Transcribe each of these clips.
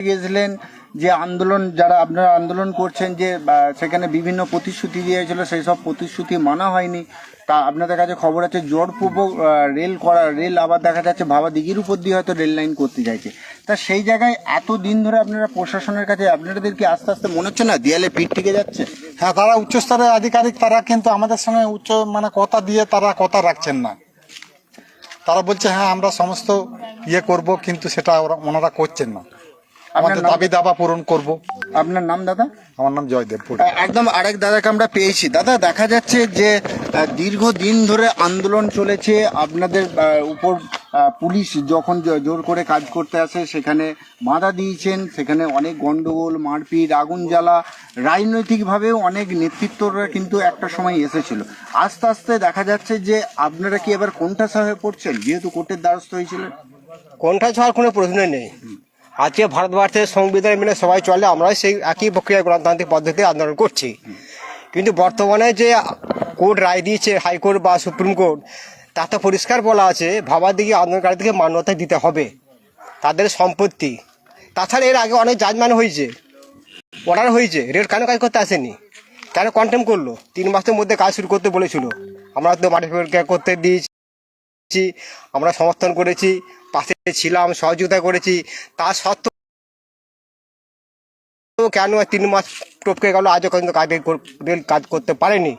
গিয়েছিলেন যে আন্দোলন, যারা আপনারা আন্দোলন করছেন যে সেখানে বিভিন্ন প্রতিশ্রুতি দিয়ে দিয়েছিল, সেই সব প্রতিশ্রুতি মানা হয়নি। তা আপনাদের কাছে খবর আছে, জোরপূর্বক রেল করা, রেল আবার দেখা যাচ্ছে ভাবা দিঘির উপর দিয়ে হয়তো রেল লাইন করতে চাইছে। তা সেই জায়গায় এত দিন ধরে আপনারা প্রশাসনের কাছে, আপনাদের কি আস্তে আস্তে মনে হচ্ছে না, দেয়ালে পিঠ থেকে যাচ্ছে? হ্যাঁ তারা উচ্চস্তরের আধিকারিক, তারা কিন্তু আমাদের সঙ্গে উচ্চ মানে কথা দিয়ে তারা কথা রাখছেন না। তারা বলছে হ্যাঁ আমরা সমস্ত ইয়ে করব, কিন্তু সেটা ওরা- ওনারা করছেন না। আমাদের দাবি দাবা পূরণ করব। আপনার নাম দাদা? আমার নাম জয়দেব একদম আরেক দাদাকে আমরা পেয়েছি। দাদা দেখা যাচ্ছে যে আহ, দীর্ঘদিন ধরে আন্দোলন চলেছে। আপনাদের উপর পুলিশ যখন জোর করে কাজ করতে আসে সেখানে বাধা দিয়েছেন। সেখানে অনেক গন্ডগোল মারপিট আগুন জ্বালা রাজনৈতিকভাবেও অনেক নেতৃত্বরা কিন্তু একটা সময় এসেছিল। আস্তে আস্তে দেখা যাচ্ছে যে আপনারা কি এবার কোনটা হয়ে পড়ছেন? যেহেতু কোর্টের দ্বারস্থ হয়েছিলেন। কোনটা ছাড়ার কোনো প্রশ্নই নেই। আজকে ভারতবর্ষের সংবিধান মেনে সবাই চলে আমরা সেই একই প্রক্রিয়া গণতান্ত্রিক পদ্ধতিতে আন্দোলন করছি। কিন্তু বর্তমানে যে কোর্ট রায় দিয়েছে, হাইকোর্ট বা সুপ্রিম কোর্ট, তাতে পরিষ্কার বলা আছে, ভাবাদিকে, আন্দোলনকারীদেরকে মান্যতা দিতে হবে, তাদের সম্পত্তি। তাছাড়া এর আগে অনেক জাজমান হয়েছে, অর্ডার হয়েছে রেট কেন কাজ করতে আসেনি? কেন কন্টেম করল? তিন মাসের মধ্যে কাজ শুরু করতে বলেছিল। আমরা তো মাটি করতে দিয়েছি, আমরা সমর্থন করেছি পাশে ছিলাম, সহযোগিতা করেছি। তা সত্ত্বেও কেন তিন মাস টপকে গেল, আজও কিন্তু কাজ রেল কাজ করতে পারেনি।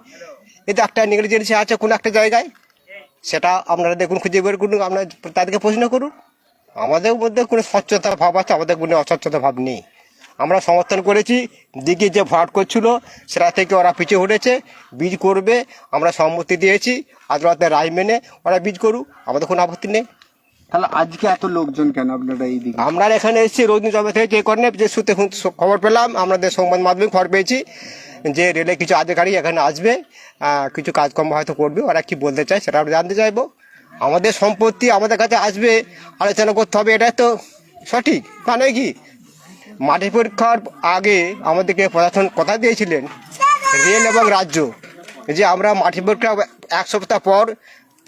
এতে একটা নেগলিজেন্সি আছে কোনো একটা জায়গায়? সেটা আপনারা দেখুন, খুঁজে বের করুন, আপনারা তাদেরকে প্রশ্ন করুন। আমাদের মধ্যে কোনো স্বচ্ছতার ভাব আছে, আমাদের কোনো অস্বচ্ছতা ভাব নেই। আমরা সমর্থন করেছি দিকে যে ভরাট করছিল, সেটা থেকে ওরা পিছিয়ে উঠেছে বীজ করবে, আমরা সম্মতি দিয়েছি, আদালতের রায় মেনে ওরা বীজ করুক, আমাদের কোনো আপত্তি নেই। তাহলে আজকে এত লোকজন কেন আপনারা এই আমরা এখানে এসেছি রোজনি জমা থেকে যে করেন, যে সূত্রে খবর পেলাম, আমাদের সংবাদ মাধ্যমে খবর পেয়েছি যে রেলে কিছু আধিকারিক এখানে আসবে কিছু কাজকর্ম হয়তো করবে, ওরা কি বলতে চায় সেটা আমরা জানতে চাইব। আমাদের সম্পত্তি আমাদের কাছে আসবে, আলোচনা করতে হবে, এটা তো সঠিক মানে কি? মাঠে পরীক্ষার আগে আমাদেরকে প্রশাসন কথা দিয়েছিলেন, রেল এবং রাজ্য, যে আমরা মাঠে পরীক্ষা এক সপ্তাহ পর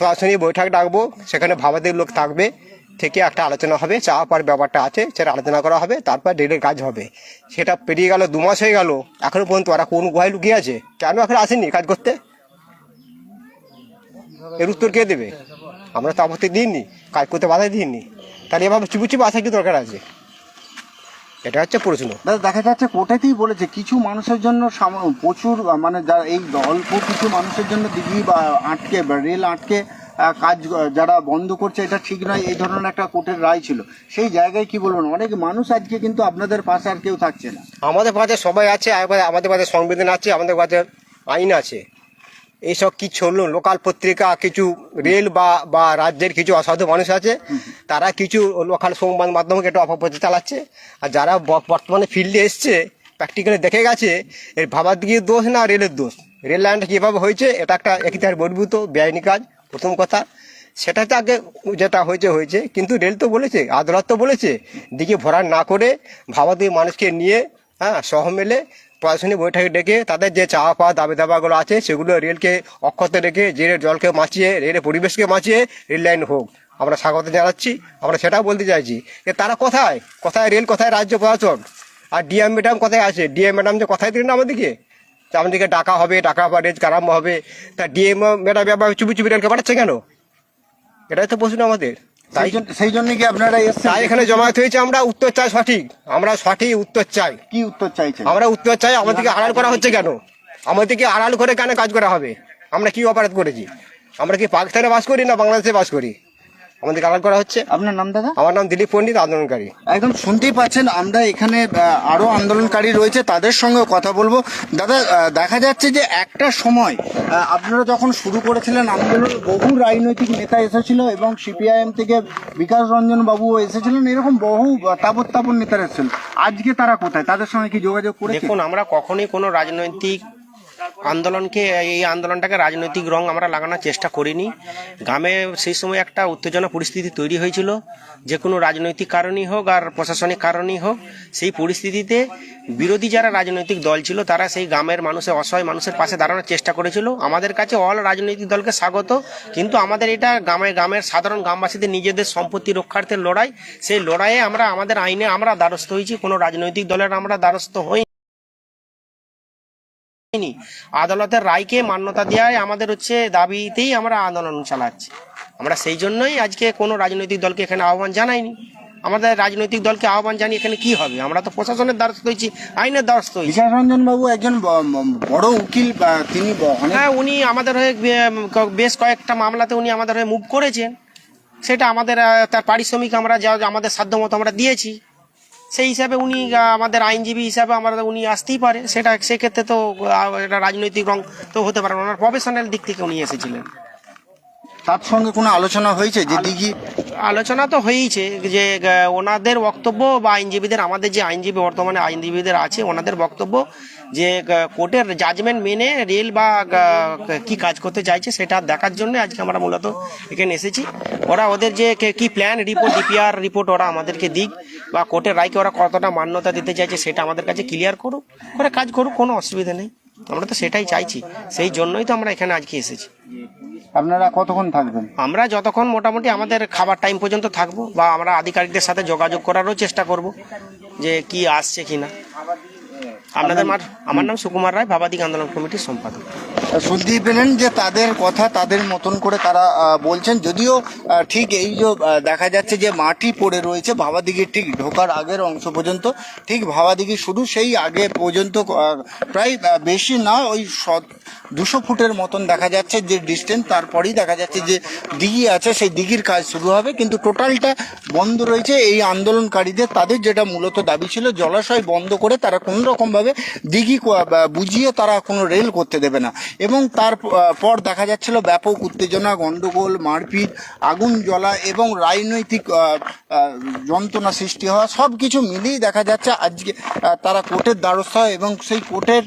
প্রশাসনিক বৈঠক ডাকবো। সেখানে ভাবাদের লোক থাকবে। থেকে একটা আলোচনা হবে। চা পাওয়ার ব্যাপারটা আছে, সেটা আলোচনা করা হবে। তারপর রেলের কাজ হবে। সেটা পেরিয়ে গেল, দু মাস হয়ে গেল। এখনও পর্যন্ত ওরা কোন গুহায় লুকিয়ে আছে? কেন এখন আসেনি কাজ করতে? এর উত্তর কে দেবে? আমরা তো আপত্তি দিইনি। কাজ করতে বাধা দিইনি। তাহলে এভাবে চুপি চুপি আসা কি দরকার আছে? এটা হচ্ছে প্রশ্ন দাদা দেখা যাচ্ছে কোর্টেতেই বলেছে কিছু মানুষের জন্য প্রচুর মানে যারা এই অল্প কিছু মানুষের জন্য দিঘি বা আটকে বা রেল আটকে কাজ যারা বন্ধ করছে এটা ঠিক নয় এই ধরনের একটা কোর্টের রায় ছিল। সেই জায়গায় কি বলবেন অনেক মানুষ আজকে কিন্তু আপনাদের পাশে আর কেউ থাকছে না। আমাদের পাশে সবাই আছে আমাদের পাশে সংবিধান আছে আমাদের পাশে আইন আছে। এইসব কিছু হলো লোকাল পত্রিকা কিছু রেল বা বা রাজ্যের কিছু অসাধু মানুষ আছে? তারা কিছু লোকাল সংবাদ মাধ্যমকে একটু অপপ্রচার চালাচ্ছে। আর যারা বর্তমানে ফিল্ডে এসছে প্র্যাকটিক্যালি দেখে গেছে, এর দিকে দোষ না রেলের দোষ। রেল লাইনটা কীভাবে হয়েছে, এটা একটা একিতার বর্ভূত বেআইনি কাজ, প্রথম কথা। সেটা তো আগে যেটা হয়েছে হয়েছে। কিন্তু রেল তো বলেছে, আদালত তো বলেছে, দিকে ভরাট না করে ভাবাদি মানুষকে নিয়ে হ্যাঁ সহ মেলে প্রশাসনিক বৈঠকে ডেকে তাদের যে চাওয়া পাওয়া দাবি দাবাগুলো আছে, সেগুলো রেলকে অক্ষত রেখে জেলের জলকে বাঁচিয়ে রেলের পরিবেশকে বাঁচিয়ে রেল লাইন হোক। আমরা স্বাগত জানাচ্ছি আমরা সেটাও বলতে চাইছি যে তারা কোথায়? কোথায় রেল কোথায় রাজ্য প্রশাসন আর ডিএম ম্যাডাম কোথায় আছে? ডিএম ম্যাডাম যে কোথায় দিলেন আমাদেরকে যে আমাদেরকে ডাকা হবে ডাকা বা রেজ আরম্ভ হবে তা ডিএম ম্যাডাম ব্যাপার চুপি চুপি রেলকে পাঠাচ্ছে কেন? এটাই তো প্রশ্ন আমাদের। তাই সেই জন্য সেই জন্য কি আপনারা তাই এখানে জমায়েত হয়েছে আমরা উত্তর চাই সঠিক। আমরা সঠিক উত্তর চাই। কি উত্তর চাইছেন? আমরা উত্তর চাই আমাদেরকে আড়াল করা হচ্ছে কেন? আমাদেরকে আড়াল করে কেন কাজ করা হবে? আমরা কি অপরাধ করেছি? আমরা কি পাকিস্তানে বাস করি না বাংলাদেশে বাস করি? আমাদেরকে আড়াল করা হচ্ছে। আপনার নাম দাদা? আমার নাম দিলীপ পণ্ডিত আন্দোলনকারী। একদম শুনতেই পাচ্ছেন আমরা এখানে আহ, আরও আন্দোলনকারী রয়েছে তাদের সঙ্গে কথা বলব। দাদা দেখা যাচ্ছে যে একটা সময় আপনারা যখন শুরু করেছিলেন আন্দোলন বহু রাজনৈতিক নেতা এসেছিল এবং সিপিআইএম থেকে বিকাশ রঞ্জন বাবুও এসেছিলেন এরকম বহু তাবৎ তাবৎ নেতারা এসেছিলেন আজকে তারা কোথায়? তাদের সঙ্গে কি যোগাযোগ করে দেখুন আমরা কখনোই কোনো রাজনৈতিক আন্দোলনকে, এই আন্দোলনটাকে রাজনৈতিক রং আমরা লাগানোর চেষ্টা করিনি। গ্রামে সেই সময় একটা উত্তেজনা পরিস্থিতি তৈরি হয়েছিল। যে কোনো রাজনৈতিক কারণেই হোক আর প্রশাসনিক কারণেই হোক, সেই পরিস্থিতিতে বিরোধী যারা রাজনৈতিক দল ছিল, তারা সেই গ্রামের মানুষের অসহায় মানুষের পাশে দাঁড়ানোর চেষ্টা করেছিল। আমাদের কাছে অল রাজনৈতিক দলকে স্বাগত, কিন্তু আমাদের এটা গ্রামে, গ্রামের সাধারণ গ্রামবাসীদের নিজেদের সম্পত্তি রক্ষার্থের লড়াই, সেই লড়াইয়ে আমরা, আমাদের আইনে আমরা দ্বারস্থ হয়েছি। কোনো রাজনৈতিক দলের আমরা দ্বারস্থ হই হয়নি। আদালতের রায়কে মান্যতা দেওয়ায় আমাদের হচ্ছে দাবিতেই আমরা আন্দোলন চালাচ্ছি। আমরা সেই জন্যই আজকে কোনো রাজনৈতিক দলকে এখানে আহ্বান জানাইনি। আমাদের রাজনৈতিক দলকে আহ্বান জানিয়ে এখানে কি হবে? আমরা তো প্রশাসনের দ্বারস্থ হয়েছি আইনের দ্বারস্থ হয়েছি। রঞ্জন বাবু একজন বড় উকিল তিনি হ্যাঁ উনি আমাদের হয়ে বেশ কয়েকটা মামলাতে উনি আমাদের হয়ে মুভ করেছেন। সেটা আমাদের তার পারিশ্রমিক আমরা যা আমাদের সাধ্য মতো আমরা দিয়েছি। সেই হিসাবে উনি আমাদের আইনজীবী হিসাবে আমরা উনি আসতেই পারে। সেটা সেক্ষেত্রে তো এটা রাজনৈতিক রং তো হতে পারে ওনার প্রফেশনাল দিক থেকে উনি এসেছিলেন। তার সঙ্গে কোনো আলোচনা হয়েছে যে দিঘি আলোচনা তো হয়েইছে যে ওনাদের বক্তব্য বা আইনজীবীদের, আমাদের যে আইনজীবী, বর্তমানে আইনজীবীদের আছে, ওনাদের বক্তব্য যে কোর্টের জাজমেন্ট মেনে রেল বা কি কাজ করতে চাইছে সেটা দেখার জন্য আজকে আমরা মূলত এখানে এসেছি। ওরা ওদের যে, কে- কি প্ল্যান রিপোর্ট ডিপিআর রিপোর্ট ওরা আমাদেরকে দিক বা কোর্টের রায়কে ওরা কতটা মান্যতা দিতে চাইছে সেটা আমাদের কাছে ক্লিয়ার করুক। করে কাজ করুক, কোনো অসুবিধা নেই। আমরা তো সেটাই চাইছি। সেই জন্যই তো আমরা এখানে আজকে এসেছি। আপনারা কতক্ষণ থাকবেন? আমরা যতক্ষণ মোটামুটি আমাদের খাবার টাইম পর্যন্ত থাকব বা আমরা আধিকারিকদের সাথে যোগাযোগ করারও চেষ্টা করব যে কি আসছে কি না। আপনাদের মাঠ আমার নাম সুকুমার রায় ভাবাদিক আন্দোলন কমিটির সম্পাদক। শুনতেই পেলেন যে তাদের কথা তাদের মতন করে তারা বলছেন। যদিও ঠিক এই যে দেখা যাচ্ছে যে মাটি পড়ে রয়েছে ভাবাদিঘির ঠিক ঢোকার আগের অংশ পর্যন্ত। ঠিক ভাবাদিঘি শুরু সেই আগে পর্যন্ত প্রায় বেশি না ওই দুশো ফুটের মতন দেখা যাচ্ছে যে ডিস্টেন্স তারপরেই দেখা যাচ্ছে যে দিঘি আছে, সেই দিঘির কাজ শুরু হবে। কিন্তু টোটালটা বন্ধ রয়েছে। এই আন্দোলনকারীদের, তাদের যেটা মূলত দাবি ছিল, জলাশয় বন্ধ করে তারা কোনো রকমভাবে দিঘি বুঝিয়ে তারা কোনো রেল করতে দেবে না। এবং তার পর দেখা যাচ্ছিল ব্যাপক উত্তেজনা, গন্ডগোল, মারপিট, আগুন জ্বলা এবং রাজনৈতিক যন্ত্রণা সৃষ্টি হওয়া সব কিছু মিলিয়ে দেখা যাচ্ছে আজকে তারা কোর্টের দ্বারস্থ হয় এবং সেই কোর্টের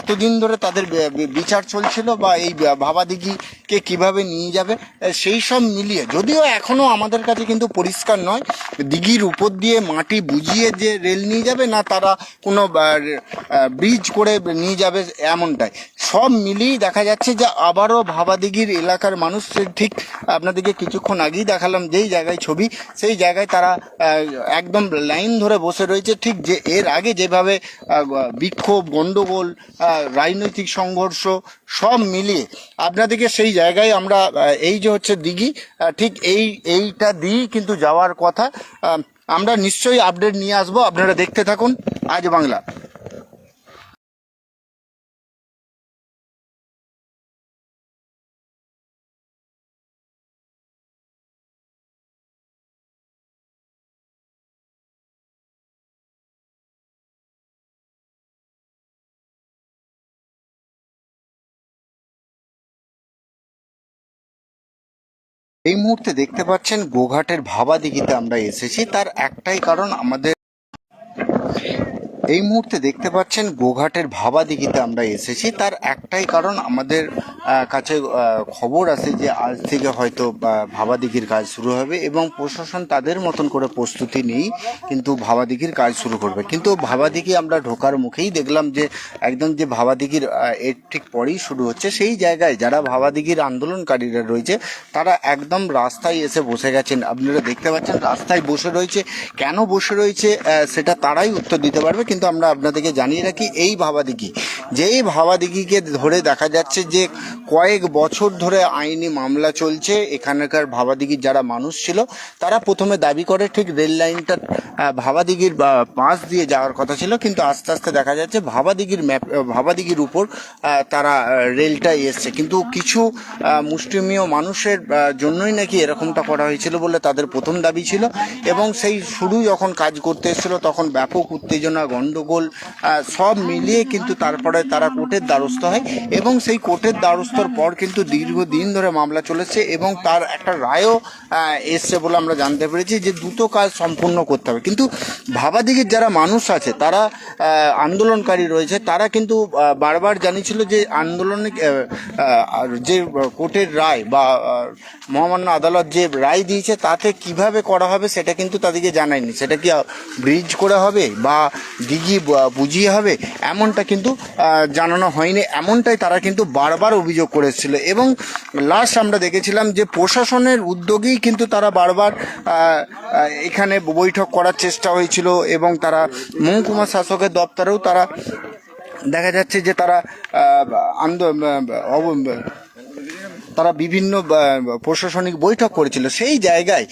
এতদিন ধরে তাদের বি- বি- বিচার চলছিল বা এই ভাবাদিঘিকে কীভাবে নিয়ে যাবে সেই সব মিলিয়ে যদিও এখনও আমাদের কাছে কিন্তু পরিষ্কার নয় দিঘির উপর দিয়ে মাটি বুঝিয়ে যে রেল নিয়ে যাবে না তারা কোনো ব্রিজ করে নিয়ে যাবে এমনটাই। সব মিলিয়েই দেখা যাচ্ছে যে আবারও ভাবাদিঘির এলাকার মানুষ ঠিক আপনাদেরকে কিছুক্ষণ আগেই দেখালাম যেই জায়গায় ছবি সেই জায়গায় তারা একদম লাইন ধরে বসে রয়েছে ঠিক যে এর আগে যেভাবে বিক্ষোভ গন্ডগোল আহ, রাজনৈতিক সংঘর্ষ সব মিলিয়ে আপনাদেরকে সেই জায়গায় আমরা এই যে হচ্ছে দিঘি ঠিক এই, এইটা দিয়েই কিন্তু যাওয়ার কথা। আমরা নিশ্চয়ই আপডেট নিয়ে আসব, আপনারা দেখতে থাকুন। আজ বাংলা। এই মুহূর্তে দেখতে পাচ্ছেন গোঘাটের ভাবাদিঘিতে আমরা এসেছি। তার একটাই কারণ আমাদের এই মুহূর্তে দেখতে পাচ্ছেন গোঘাটের ভাবাদিঘিতে আমরা এসেছি। তার একটাই কারণ আমাদের কাছে খবর আছে যে আজ থেকে হয়তো আহ, ভাবাদিঘির কাজ শুরু হবে এবং প্রশাসন তাদের মতন করে প্রস্তুতি নেই কিন্তু ভাবাদিঘির কাজ শুরু করবে। কিন্তু ভাবাদিঘি আমরা ঢোকার মুখেই দেখলাম যে একদম যে ভাবাদিঘির আহ, এর ঠিক পরেই শুরু হচ্ছে সেই জায়গায় যারা ভাবাদিঘির আন্দোলনকারীরা রয়েছে তারা একদম রাস্তায় এসে বসে গেছেন। আপনারা দেখতে পাচ্ছেন রাস্তায় বসে রয়েছে। কেন বসে রয়েছে সেটা তারাই উত্তর দিতে পারবে কিন্তু আমরা আপনাদেরকে জানিয়ে রাখি এই ভাবাদিঘি যেই ভাবাদিঘিকে ধরে দেখা যাচ্ছে যে কয়েক বছর ধরে আইনি মামলা চলছে এখানকার ভাবাদিঘির যারা মানুষ ছিল তারা প্রথমে দাবি করে ঠিক রেল লাইনটা আহ, ভাবাদিঘির পাশ দিয়ে যাওয়ার কথা ছিল কিন্তু আস্তে আস্তে দেখা যাচ্ছে ভাবাদিঘির ম্যাপ ভাবাদিঘির উপর তারা রেলটা এসছে। কিন্তু কিছু মুষ্টিমীয় মানুষের জন্যই নাকি এরকমটা করা হয়েছিল বলে তাদের প্রথম দাবি ছিল এবং সেই শুরু যখন কাজ করতে এসেছিল তখন ব্যাপক উত্তেজনা গণ্ড গন্ডগোল সব মিলিয়ে কিন্তু তারপরে তারা কোর্টের দ্বারস্থ হয় এবং সেই কোর্টের দ্বারস্থর পর কিন্তু দীর্ঘদিন ধরে মামলা চলেছে এবং তার একটা রায়ও এসছে বলে আমরা জানতে পেরেছি যে দ্রুত কাজ সম্পূর্ণ করতে হবে। কিন্তু ভাবাদিগের যারা মানুষ আছে, তারা আন্দোলনকারী রয়েছে, তারা কিন্তু বারবার জানিয়েছিল যে আন্দোলনে যে কোর্টের রায় বা মহামান্য আদালত যে রায় দিয়েছে তাতে কীভাবে করা হবে সেটা কিন্তু তাদেরকে জানায়নি। সেটা কি ব্রিজ করে হবে বা দিঘি বা- বুঝিয়ে হবে এমনটা কিন্তু জানানো হয়নি। এমনটাই তারা কিন্তু বারবার অভিযোগ করেছিল। এবং লাস্ট আমরা দেখেছিলাম যে প্রশাসনের উদ্যোগেই কিন্তু তারা বারবার এখানে বৈঠক করার চেষ্টা হয়েছিল এবং তারা মহকুমা শাসকের দপ্তরেও তারা দেখা যাচ্ছে যে তারা আহ, আন্দো- অব- তারা বিভিন্ন প্রশাসনিক বৈঠক করেছিল। সেই জায়গায়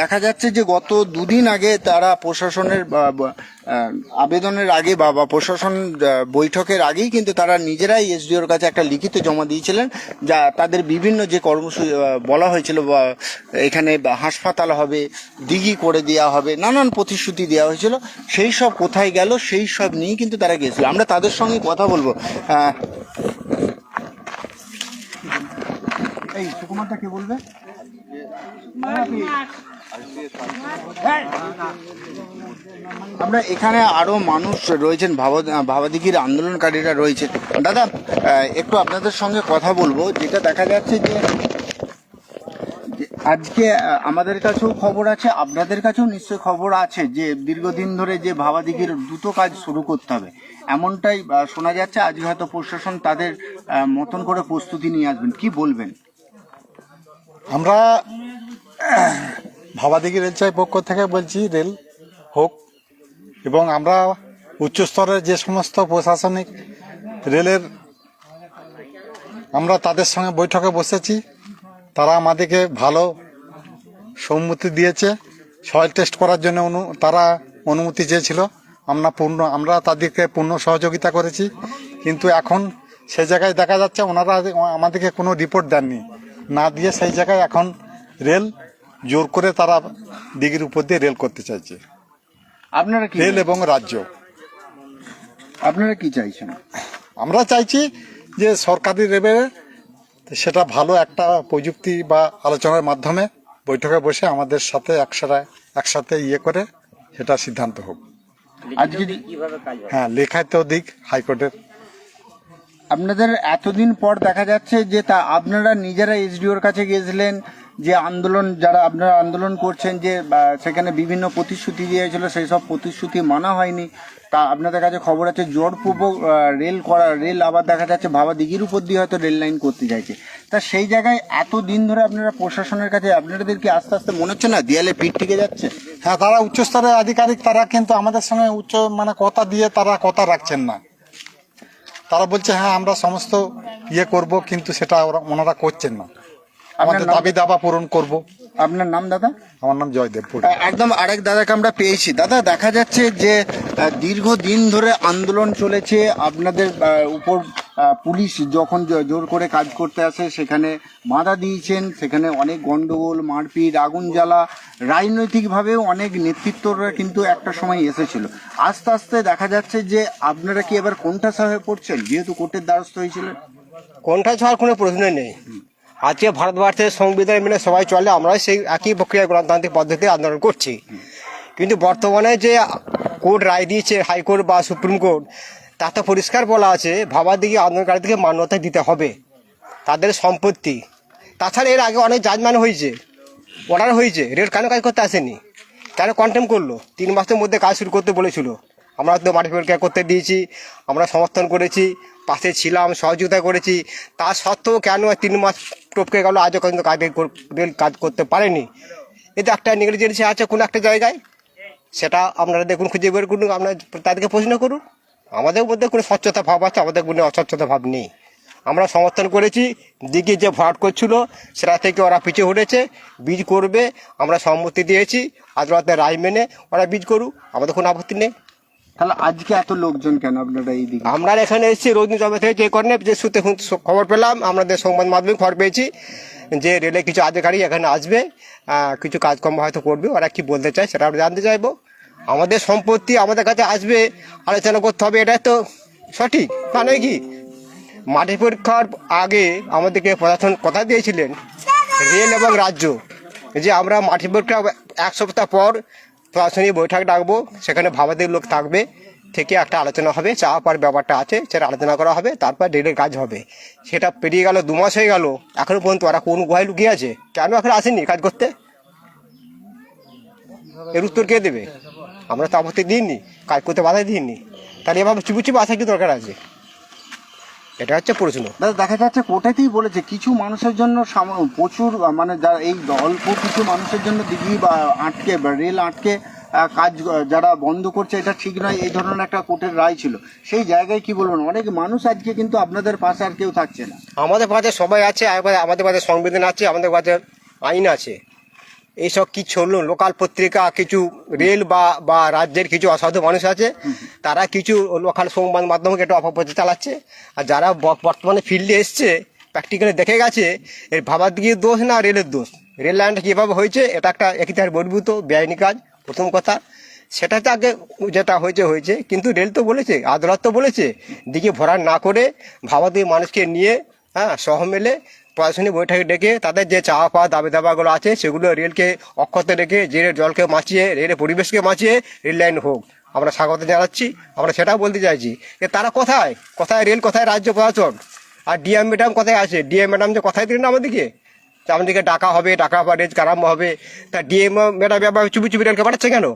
দেখা যাচ্ছে যে গত দুদিন আগে তারা প্রশাসনের আবেদনের আগে বা প্রশাসন বৈঠকের আগেই কিন্তু তারা নিজেরাই এসডিওর কাছে একটা লিখিত জমা দিয়েছিলেন, যা তাদের বিভিন্ন যে কর্মসূচি বলা হয়েছিল বা, এখানে হাসপাতাল হবে দিঘি করে দেওয়া হবে, নানান প্রতিশ্রুতি দেওয়া হয়েছিল। সেই সব কোথায় গেল, সেই সব নিয়েই কিন্তু তারা গিয়েছিল আমরা তাদের সঙ্গে কথা বলব। এই সুকুমারটা কে বলবে? আমরা এখানে আরও মানুষ রয়েছেন ভাবা- ভাবাদিঘির আন্দোলনকারীরা রয়েছে। দাদা একটু আপনাদের সঙ্গে কথা বলব, যেটা দেখা যাচ্ছে যে আজকে আমাদের কাছেও খবর আছে, আপনাদের কাছেও নিশ্চয়ই খবর আছে যে, দীর্ঘদিন ধরে যে ভাবাদিঘির দ্রুত কাজ শুরু করতে হবে। এমনটাই শোনা যাচ্ছে, আজকে হয়তো প্রশাসন তাদের মতন করে প্রস্তুতি নিয়ে আসবেন। কি বলবেন? আমরা ভাবাদিঘি রেলচাই পক্ষ থেকে বলছি, রেল হোক, এবং আমরা উচ্চস্তরের যে সমস্ত প্রশাসনিক রেলের আমরা তাদের সঙ্গে বৈঠকে বসেছি। তারা আমাদেরকে ভালো সম্মতি দিয়েছে। সয়েল টেস্ট করার জন্য অনু, তারা অনুমতি চেয়েছিল। আমরা পূর্ণ, আমরা তাদেরকে পূর্ণ সহযোগিতা করেছি। কিন্তু এখন সে জায়গায় দেখা যাচ্ছে ওনারা আমাদেরকে কোনো রিপোর্ট দেননি। না দিয়ে সেই জায়গায় এখন রেল জোর করে তারা দিঘির উপর দিয়ে রেল করতে চাইছে। আপনারা কি রেল এবং রাজ্য। আপনারা কি চাইছেন? আমরা চাইছি যে সরকারি লেভেলে সেটা ভালো একটা প্রযুক্তি বা আলোচনার মাধ্যমে বৈঠকে বসে আমাদের সাথে একসাথে একসাথে ইয়ে করে সেটা সিদ্ধান্ত হোক। আজকে হ্যাঁ তো দিক হাইকোর্টের আপনাদের এতদিন পর দেখা যাচ্ছে যে তা আপনারা নিজেরা এসডিওর কাছে গিয়েছিলেন, যে আন্দোলন, যারা আপনারা আন্দোলন করছেন, যে সেখানে বিভিন্ন প্রতিশ্রুতি দিয়েছিল, সেই সব প্রতিশ্রুতি মানা হয়নি। তা আপনাদের কাছে খবর আছে, জোরপূর্বক রেল করা, রেল আবার দেখা যাচ্ছে ভাবা দিঘির উপর দিয়ে হয়তো রেল লাইন করতে চাইছে। তা সেই জায়গায় এত দিন ধরে আপনারা প্রশাসনের কাছে, আপনাদের কি আস্তে আস্তে মনে হচ্ছে না, দেয়ালে পিঠ থেকে যাচ্ছে? হ্যাঁ তারা উচ্চস্তরের আধিকারিক, তারা কিন্তু আমাদের সঙ্গে উচ্চ মানে কথা দিয়ে তারা কথা রাখছেন না। তারা বলছে হ্যাঁ আমরা সমস্ত ইয়ে করব কিন্তু সেটা ওরা- ওনারা করছেন না। আমাদের দাবি দাবা পূরণ করব। আপনার নাম দাদা? আমার নাম জয়দেব একদম আরেক দাদাকে আমরা পেয়েছি। দাদা দেখা যাচ্ছে যে আহ, দীর্ঘদিন ধরে আন্দোলন চলেছে। আপনাদের উপর পুলিশ যখন জোর করে কাজ করতে আসে সেখানে বাধা দিয়েছেন। সেখানে অনেক গন্ডগোল মারপিট আগুন জ্বালা রাজনৈতিকভাবেও অনেক নেতৃত্বরা কিন্তু একটা সময় এসেছিল। আস্তে আস্তে দেখা যাচ্ছে যে আপনারা কি এবার কোনটা হয়ে পড়ছেন? যেহেতু কোর্টের দ্বারস্থ হয়েছিলেন। কোনটা ছাড়ার কোনো প্রশ্ন নেই। আজকে ভারতবর্ষের সংবিধান মেনে সবাই চলে আমরা সেই একই প্রক্রিয়া গণতান্ত্রিক পদ্ধতিতে আন্দোলন করছি। কিন্তু বর্তমানে যে কোর্ট রায় দিয়েছে, হাইকোর্ট বা সুপ্রিম কোর্ট, তাতে পরিষ্কার বলা আছে, ভাবাদিকে, আন্দোলনকারীদেরকে মান্যতা দিতে হবে, তাদের সম্পত্তি। তাছাড়া এর আগে অনেক জাজমেন্ট হয়েছে অর্ডার হয়েছে রেট কেন কাজ করতে আসেনি? কেন কন্টেম করল? তিন মাসের মধ্যে কাজ শুরু করতে বলেছিল। আমরা তো মাটি পরীক্ষা করতে দিয়েছি, আমরা সমর্থন করেছি পাশে ছিলাম, সহযোগিতা করেছি। তা সত্ত্বেও কেন তিন মাস টপকে গেল, আজও পর্যন্ত কাজ কাজ করতে পারেনি। এতে একটা নেগলিজেন্সি আছে কোনো একটা জায়গায়। সেটা আপনারা দেখুন, খুঁজে বের করুন, আপনারা তাদেরকে প্রশ্ন করুন। আমাদের মধ্যে কোনো স্বচ্ছতা ভাব আছে, আমাদের কোনো অস্বচ্ছতা ভাব নেই। আমরা সমর্থন করেছি দিকে যে ভরাট করছিল, সেটা থেকে ওরা পিছিয়ে উঠেছে বীজ করবে, আমরা সম্মতি দিয়েছি, আদালতের রায় মেনে ওরা বীজ করুক, আমাদের কোনো আপত্তি নেই। তাহলে আজকে এত লোকজন কেন আপনারা এই দিকে? আমরা এখানে এসেছি রোজনী জমা থেকে যে কারণে যে সূত্রে খবর পেলাম, আমাদের সংবাদ মাধ্যমে খবর পেয়েছি, যে রেলে কিছু আধিকারিক এখানে আসবে কিছু কাজকর্ম হয়তো করবে, ওরা কি বলতে চায় সেটা আমরা জানতে চাইব। আমাদের সম্পত্তি আমাদের কাছে আসবে, আলোচনা করতে হবে, এটাই তো সঠিক, তা নয় কি? মাঠে পরীক্ষার আগে আমাদেরকে প্রশাসন কথা দিয়েছিলেন, রেল এবং রাজ্য, যে আমরা মাঠে পরীক্ষা এক সপ্তাহ পর প্রশাসনিক বৈঠক ডাকবো, সেখানে ভাবাদের লোক থাকবে, থেকে একটা আলোচনা হবে চা পার ব্যাপারটা আছে, সেটা আলোচনা করা হবে, তারপর রেলের কাজ হবে। সেটা পেরিয়ে গেল, দু মাস হয়ে গেল, এখনও পর্যন্ত ওরা কোন গুহায় লুকিয়ে আছে? কেন এখন আসেনি কাজ করতে? এর উত্তর কে দেবে? আমরা তো আপত্তি দিইনি, কাজ করতে বাধা দিইনি। তাহলে এভাবে চুপি চুপি আসা কি দরকার আছে? এটা হচ্ছে প্রশ্ন দাদা দেখা যাচ্ছে কোটাতেই বলেছে কিছু মানুষের জন্য প্রচুর মানে যারা এই অল্প কিছু মানুষের জন্য দিঘি বা আটকে বা রেল আটকে কাজ যারা বন্ধ করছে এটা ঠিক নয় এই ধরনের একটা কোর্টের রায় ছিল। সেই জায়গায় কি বলবেন অনেক মানুষ আজকে কিন্তু আপনাদের পাশে আর কেউ থাকছে না। আমাদের পাশে সবাই আছে আমাদের পাশে সংবিধান আছে আমাদের পাশে আইন আছে। এইসব কি হলো, লোকাল পত্রিকা, কিছু রেল বা বা রাজ্যের কিছু অসাধু মানুষ আছে, তারা কিছু লোকাল সংবাদ মাধ্যমকে একটু অপপ্রচার চালাচ্ছে। আর যারা বর্তমানে ফিল্ডে এসছে প্র্যাকটিক্যালি দেখে গেছে, এর ভাবার দিকে দোষ না, রেলের দোষ। রেল লাইনটা কীভাবে হয়েছে, এটা একটা একিতার বর্বিত বেআইনি কাজ, প্রথম কথা। সেটা তো আগে যেটা হয়েছে হয়েছে। কিন্তু রেল তো বলেছে, আদালত তো বলেছে, দিকে ভরাট না করে ভাবাদি মানুষকে নিয়ে হ্যাঁ সহ মেলে প্রশাসনিক বৈঠকে ডেকে তাদের যে চাওয়া পাওয়া দাবি দাবাগুলো আছে, সেগুলো রেলকে অক্ষত রেখে জেলের জলকে বাঁচিয়ে রেলের পরিবেশকে বাঁচিয়ে রেল লাইন হোক। আমরা স্বাগত জানাচ্ছি। আমরা সেটাও বলতে চাইছি যে তারা কোথায়? কোথায় রেল, কোথায় রাজ্য প্রশাসন? আর ডিএম ম্যাডাম কোথায় আছে? ডিএম ম্যাডাম যে কোথায় দিলেন আমাদেরকে? আমাদেরকে ডাকা হবে, ডাকা বা রেজ আরম্ভ হবে। তা ডিএম ম্যাডাম এবার চুপি চুপি রেলকে পাঠাচ্ছে কেন?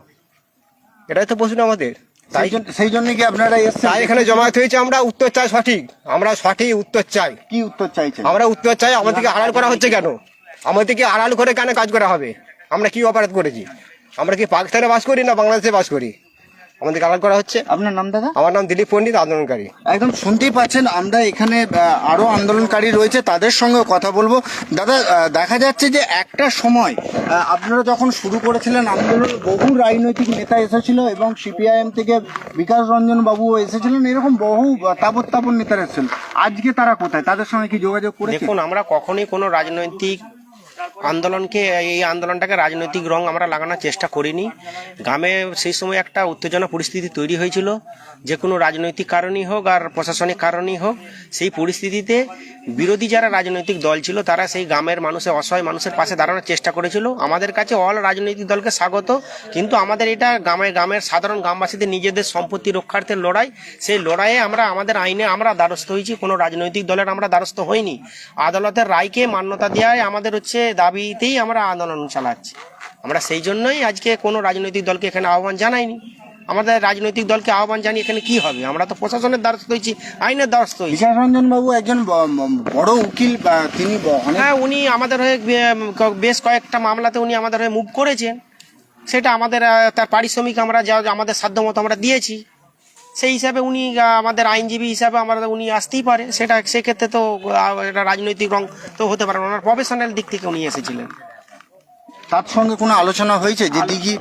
এটাই তো প্রশ্ন আমাদের। তাই সেই জন্য- কি আপনারা তাই এখানে জমায়েত হয়েছে আমরা উত্তর চাই সঠিক। আমরা সঠিক উত্তর চাই। কি উত্তর চাইছে আমরা উত্তর চাই আমাদেরকে আড়াল করা হচ্ছে কেন? আমাদেরকে আড়াল করে কেন কাজ করা হবে? আমরা কি অপরাধ করেছি? আমরা কি পাকিস্তানে বাস করি না বাংলাদেশে বাস করি? আমাদেরকে আড়াল করা হচ্ছে। আপনার নাম দাদা? আমার নাম দিলীপ পণ্ডিত আন্দোলনকারী। একদম শুনতেই পাচ্ছেন আমরা এখানে আহ, আরও আন্দোলনকারী রয়েছে তাদের সঙ্গে কথা বলব। দাদা দেখা যাচ্ছে যে একটা সময় আপনারা যখন শুরু করেছিলেন আন্দোলন বহু রাজনৈতিক নেতা এসেছিল এবং সিপিআইএম থেকে বিকাশ রঞ্জন বাবুও এসেছিলেন এরকম বহু তাবৎ তাবৎ নেতারা এসেছিলেন। আজকে তারা কোথায়? তাদের সঙ্গে কি যোগাযোগ করেছে? দেখুন আমরা কখনোই কোনো রাজনৈতিক আন্দোলনকে, এই আন্দোলনটাকে রাজনৈতিক রং আমরা লাগানোর চেষ্টা করিনি। গ্রামে সেই সময় একটা উত্তেজনা পরিস্থিতি তৈরি হয়েছিল। যে কোনো রাজনৈতিক কারণই হোক আর প্রশাসনিক কারণই হোক, সেই পরিস্থিতিতে বিরোধী যারা রাজনৈতিক দল ছিল, তারা সেই গ্রামের মানুষের অসহায় মানুষের পাশে দাঁড়ানোর চেষ্টা করেছিল। আমাদের কাছে অল রাজনৈতিক দলকে স্বাগত, কিন্তু আমাদের এটা গ্রামে, গ্রামের সাধারণ গ্রামবাসীদের নিজেদের সম্পত্তি রক্ষার্থে লড়াই, সেই লড়াইয়ে আমরা, আমাদের আইনে আমরা দ্বারস্থ হয়েছি, কোনো রাজনৈতিক দলের আমরা দ্বারস্থ হইনি। আদালতের রায়কে মান্যতা দেওয়ায় আমাদের হচ্ছে দাবিতেই আমরা আন্দোলন চালাচ্ছি। আমরা সেই জন্যই আজকে কোনো রাজনৈতিক দলকে এখানে আহ্বান জানাইনি। আমাদের রাজনৈতিক দলকে আহ্বান জানিয়ে এখানে কি হবে? আমরা তো প্রশাসনের দ্বারস্থ হয়েছি আইনের দ্বারস্থ হয়েছি। রঞ্জন বাবু একজন বড় উকিল তিনি হ্যাঁ উনি আমাদের হয়ে বেশ কয়েকটা মামলাতে উনি আমাদের হয়ে মুভ করেছেন। সেটা আমাদের তার পারিশ্রমিক আমরা যা আমাদের সাধ্য মতো আমরা দিয়েছি। সেই হিসাবে উনি আমাদের আইনজীবী হিসাবে আমরা উনি আসতেই পারে। সেটা, সেক্ষেত্রে তো রাজনৈতিক রং তো হতে পারে ওনার প্রফেশনাল দিক থেকে উনি এসেছিলেন। তার সঙ্গে কোনো আলোচনা হয়েছে যে দিঘি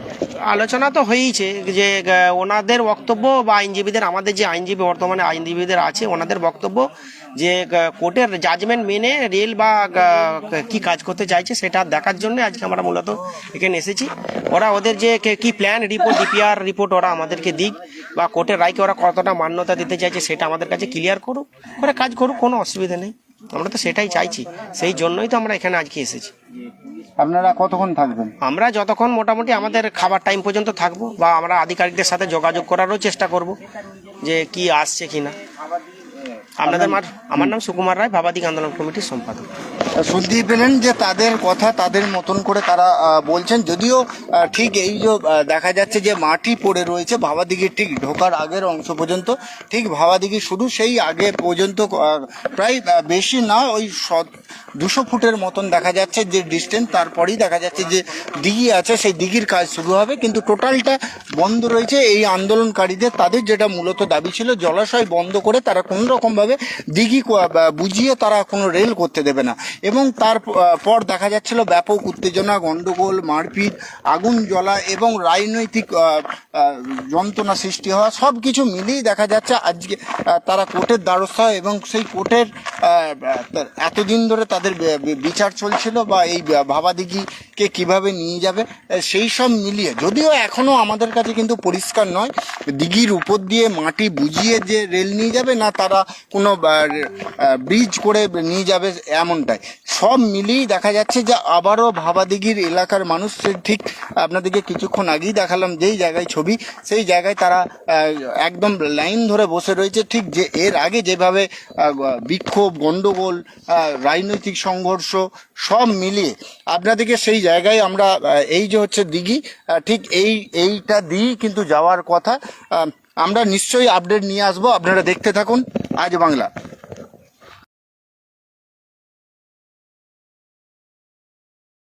আলোচনা তো হয়েইছে যে ওনাদের বক্তব্য বা আইনজীবীদের আমাদের যে আইনজীবী বর্তমানে আইনজীবীদের আছে ওনাদের বক্তব্য যে কোর্টের জাজমেন্ট মেনে রেল বা কি কাজ করতে চাইছে সেটা দেখার জন্য আজকে আমরা মূলত এখানে এসেছি। ওরা ওদের যে কে- কি প্ল্যান রিপোর্ট ডিপিআর রিপোর্ট ওরা আমাদেরকে দিক বা কোর্টের রায়কে ওরা কতটা মান্যতা দিতে চাইছে সেটা আমাদের কাছে ক্লিয়ার করুক করে কাজ করুক কোনো অসুবিধা নেই। আমরা তো সেটাই চাইছি সেই জন্যই তো আমরা এখানে আজকে এসেছি। আপনারা কতক্ষণ থাকবেন? আমরা যতক্ষণ মোটামুটি আমাদের খাবার টাইম পর্যন্ত থাকব বা আমরা আধিকারিকদের সাথে যোগাযোগ করারও চেষ্টা করব যে কি আসছে কি না আপনাদের মাঠ আমার নাম সুকুমার রায় ভাবাদিক আন্দোলন কমিটির সম্পাদক। শুনতেই পেলেন যে তাদের কথা তাদের মতন করে তারা বলছেন যদিও ঠিক এই যে দেখা যাচ্ছে যে মাটি পড়ে রয়েছে ভাবাদিঘির ঠিক ঢোকার আগের অংশ পর্যন্ত ঠিক ভাবাদিঘি শুরু সেই আগে পর্যন্ত প্রায় বেশি না ওই দুশো ফুটের মতন দেখা যাচ্ছে যে ডিস্টেন্স তারপরেই দেখা যাচ্ছে যে দিঘি আছে সেই দিঘির কাজ শুরু হবে কিন্তু টোটালটা বন্ধ রয়েছে। এই আন্দোলনকারীদের তাদের যেটা মূলত দাবি ছিল জলাশয় বন্ধ করে তারা কোনো রকমভাবে দিঘি বুঝিয়ে তারা কোনো রেল করতে দেবে না। এবং তার পর দেখা যাচ্ছিল ব্যাপক উত্তেজনা, গন্ডগোল, মারপিট, আগুন জ্বলা এবং রাজনৈতিক যন্ত্রণা সৃষ্টি হওয়া সব কিছু মিলিয়ে দেখা যাচ্ছে আজকে তারা কোর্টের দ্বারস্থ হয় এবং সেই কোর্টের এতদিন ধরে তাদের বিচার চলছিল বা এই ভাবাদিঘিকে কীভাবে নিয়ে যাবে সেই সব মিলিয়ে। যদিও এখনও আমাদের কাছে কিন্তু পরিষ্কার নয়, দিঘির উপর দিয়ে মাটি বুঝিয়ে যে রেল নিয়ে যাবে না তারা কোনো ব্রিজ করে নিয়ে যাবে এমনটাই। সব মিলিয়েই দেখা যাচ্ছে যে আবারও ভাবাদিঘির এলাকার মানুষ ঠিক আপনাদেরকে কিছুক্ষণ আগেই দেখালাম যেই জায়গায় ছবি, সেই জায়গায় তারা একদম লাইন ধরে বসে রয়েছে। ঠিক যে, এর আগে যেভাবে বিক্ষোভ গণ্ডগোল রাজনৈতিক সংঘর্ষ, সব মিলিয়ে আপনাদেরকে সেই জায়গায় আমরা এই যে হচ্ছে দিঘি ঠিক এই, এইটা দিয়েই কিন্তু যাওয়ার কথা। আমরা নিশ্চয়ই আপডেট নিয়ে আসব। আপনারা দেখতে থাকুন। আজ বাংলা।